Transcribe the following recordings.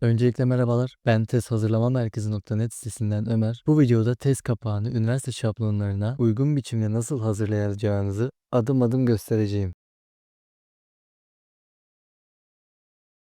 Öncelikle merhabalar. Ben Tez Hazırlama Merkezi.net sitesinden Ömer. Bu videoda tez kapağını üniversite şablonlarına uygun biçimde nasıl hazırlayacağınızı adım adım göstereceğim.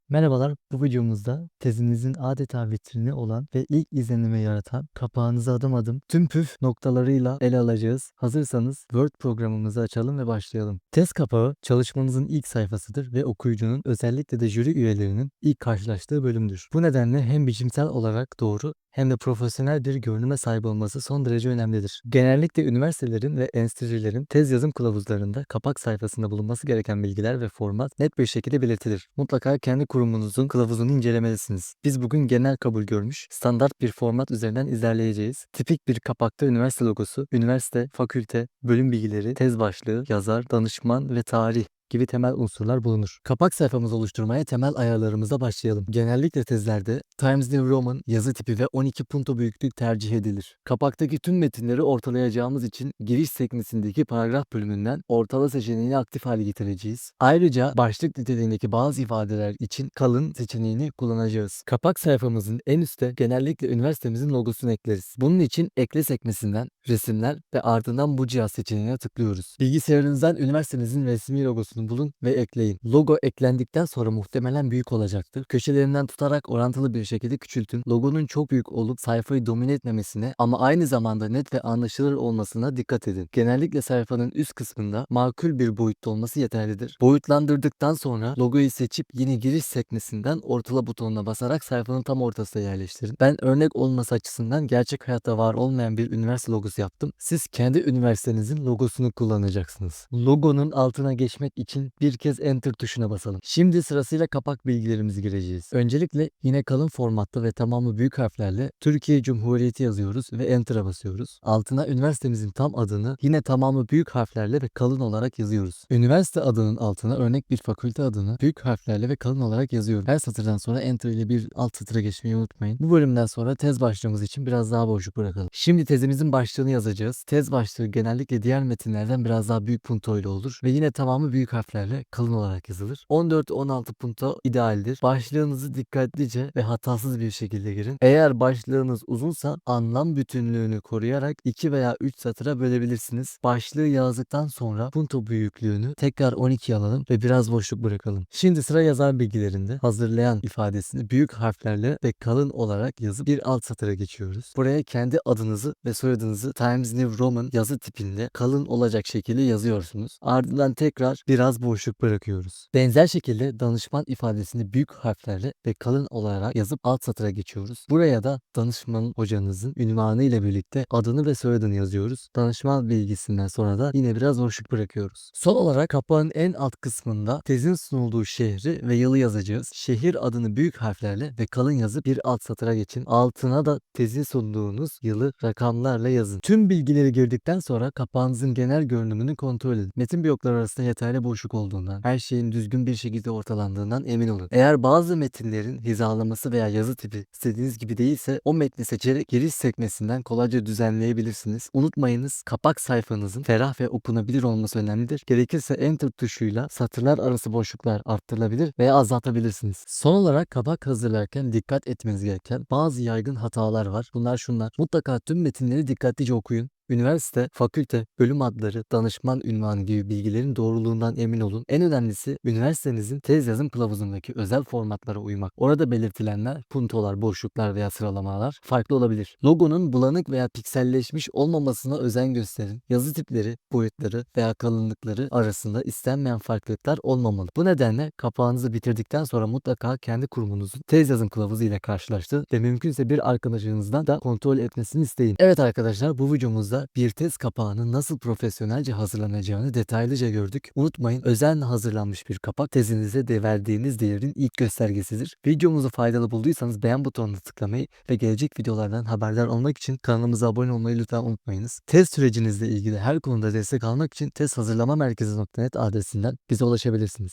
Merhabalar. Bu videomuzda tezinizin adeta vitrini olan ve ilk izlenimi yaratan kapağınızı adım adım tüm püf noktalarıyla ele alacağız. Hazırsanız Word programımızı açalım ve başlayalım. Tez kapağı çalışmanızın ilk sayfasıdır ve okuyucunun özellikle de jüri üyelerinin ilk karşılaştığı bölümdür. Bu nedenle hem biçimsel olarak doğru hem de profesyonel bir görünüme sahip olması son derece önemlidir. Genellikle üniversitelerin ve enstitülerin tez yazım kılavuzlarında kapak sayfasında bulunması gereken bilgiler ve format net bir şekilde belirtilir. Mutlaka kendi kurumunuzun kılavuzunu incelemelisiniz. Biz bugün genel kabul görmüş, standart bir format üzerinden ilerleyeceğiz. Tipik bir kapakta üniversite logosu, üniversite, fakülte, bölüm bilgileri, tez başlığı, yazar, danışman ve tarih gibi temel unsurlar bulunur. Kapak sayfamızı oluşturmaya temel ayarlarımıza başlayalım. Genellikle tezlerde Times New Roman yazı tipi ve 12 punto büyüklük tercih edilir. Kapaktaki tüm metinleri ortalayacağımız için giriş sekmesindeki paragraf bölümünden ortala seçeneğini aktif hale getireceğiz. Ayrıca başlık niteliğindeki bazı ifadeler için kalın seçeneğini kullanacağız. Kapak sayfamızın en üstte genellikle üniversitemizin logosunu ekleriz. Bunun için ekle sekmesinden resimler ve ardından bu cihaz seçeneğine tıklıyoruz. Bilgisayarınızdan üniversitenizin resmi logosunu bulun ve ekleyin. Logo eklendikten sonra muhtemelen büyük olacaktır. Köşelerinden tutarak orantılı bir şekilde küçültün. Logonun çok büyük olup sayfayı domine etmemesine ama aynı zamanda net ve anlaşılır olmasına dikkat edin. Genellikle sayfanın üst kısmında makul bir boyutta olması yeterlidir. Boyutlandırdıktan sonra logoyu seçip yeni giriş sekmesinden ortala butonuna basarak sayfanın tam ortasına yerleştirin. Ben örnek olması açısından gerçek hayatta var olmayan bir üniversite logosu yaptım. Siz kendi üniversitenizin logosunu kullanacaksınız. Logonun altına geçmek için bir kez enter tuşuna basalım. Şimdi sırasıyla kapak bilgilerimizi gireceğiz. Öncelikle yine kalın formatta ve tamamı büyük harflerle Türkiye Cumhuriyeti yazıyoruz ve enter'a basıyoruz. Altına üniversitemizin tam adını yine tamamı büyük harflerle ve kalın olarak yazıyoruz. Üniversite adının altına örnek bir fakülte adını büyük harflerle ve kalın olarak yazıyorum. Her satırdan sonra enter ile bir alt satıra geçmeyi unutmayın. Bu bölümden sonra tez başlığımız için biraz daha boşluk bırakalım. Şimdi tezimizin başlığını yazacağız. Tez başlığı genellikle diğer metinlerden biraz daha büyük punto ile olur ve yine tamamı büyük harflerle kalın olarak yazılır. 14-16 punto idealdir. Başlığınızı dikkatlice ve hatasız bir şekilde girin. Eğer başlığınız uzunsa anlam bütünlüğünü koruyarak 2 veya 3 satıra bölebilirsiniz. Başlığı yazdıktan sonra punto büyüklüğünü tekrar 12 alalım ve biraz boşluk bırakalım. Şimdi sıra yazar bilgilerinde hazırlayan ifadesini büyük harflerle ve kalın olarak yazıp bir alt satıra geçiyoruz. Buraya kendi adınızı ve soyadınızı Times New Roman yazı tipinde kalın olacak şekilde yazıyorsunuz. Ardından tekrar biraz boşluk bırakıyoruz. Benzer şekilde danışman ifadesini büyük harflerle ve kalın olarak yazıp alt satıra geçiyoruz. Buraya da danışman hocanızın ünvanı ile birlikte adını ve soyadını yazıyoruz. Danışman bilgisinden sonra da yine biraz boşluk bırakıyoruz. Son olarak kapağın en alt kısmında tezin sunulduğu şehri ve yılı yazacağız. Şehir adını büyük harflerle ve kalın yazıp bir alt satıra geçin. Altına da tezin sunduğunuz yılı rakamlarla yazın. Tüm bilgileri girdikten sonra kapağınızın genel görünümünü kontrol edin. Metin blokları arasında yeterli boşluk olduğundan, her şeyin düzgün bir şekilde ortalandığından emin olun. Eğer bazı metinlerin hizalaması veya yazı tipi istediğiniz gibi değilse o metni seçerek giriş sekmesinden kolayca düzenleyebilirsiniz. Unutmayınız kapak sayfanızın ferah ve okunabilir olması önemlidir. Gerekirse enter tuşuyla satırlar arası boşluklar arttırılabilir veya azaltabilirsiniz. Son olarak kapak hazırlarken dikkat etmeniz gereken bazı yaygın hatalar var. Bunlar şunlar. Mutlaka tüm metinleri dikkatlice okuyun. Üniversite, fakülte, bölüm adları, danışman ünvanı gibi bilgilerin doğruluğundan emin olun. En önemlisi üniversitenizin tez yazım kılavuzundaki özel formatlara uymak. Orada belirtilenler, puntolar, boşluklar veya sıralamalar farklı olabilir. Logonun bulanık veya pikselleşmiş olmamasına özen gösterin. Yazı tipleri, boyutları veya kalınlıkları arasında istenmeyen farklılıklar olmamalı. Bu nedenle kapağınızı bitirdikten sonra mutlaka kendi kurumunuzun tez yazım kılavuzu ile karşılaştırın ve mümkünse bir arkadaşınızdan da kontrol etmesini isteyin. Evet arkadaşlar bu videomuzda bir tez kapağının nasıl profesyonelce hazırlanacağını detaylıca gördük. Unutmayın özenle hazırlanmış bir kapak tezinize de verdiğiniz değerin ilk göstergesidir. Videomuzu faydalı bulduysanız beğen butonuna tıklamayı ve gelecek videolardan haberdar olmak için kanalımıza abone olmayı lütfen unutmayınız. Tez sürecinizle ilgili her konuda destek almak için tez hazırlama merkezi.net adresinden bize ulaşabilirsiniz.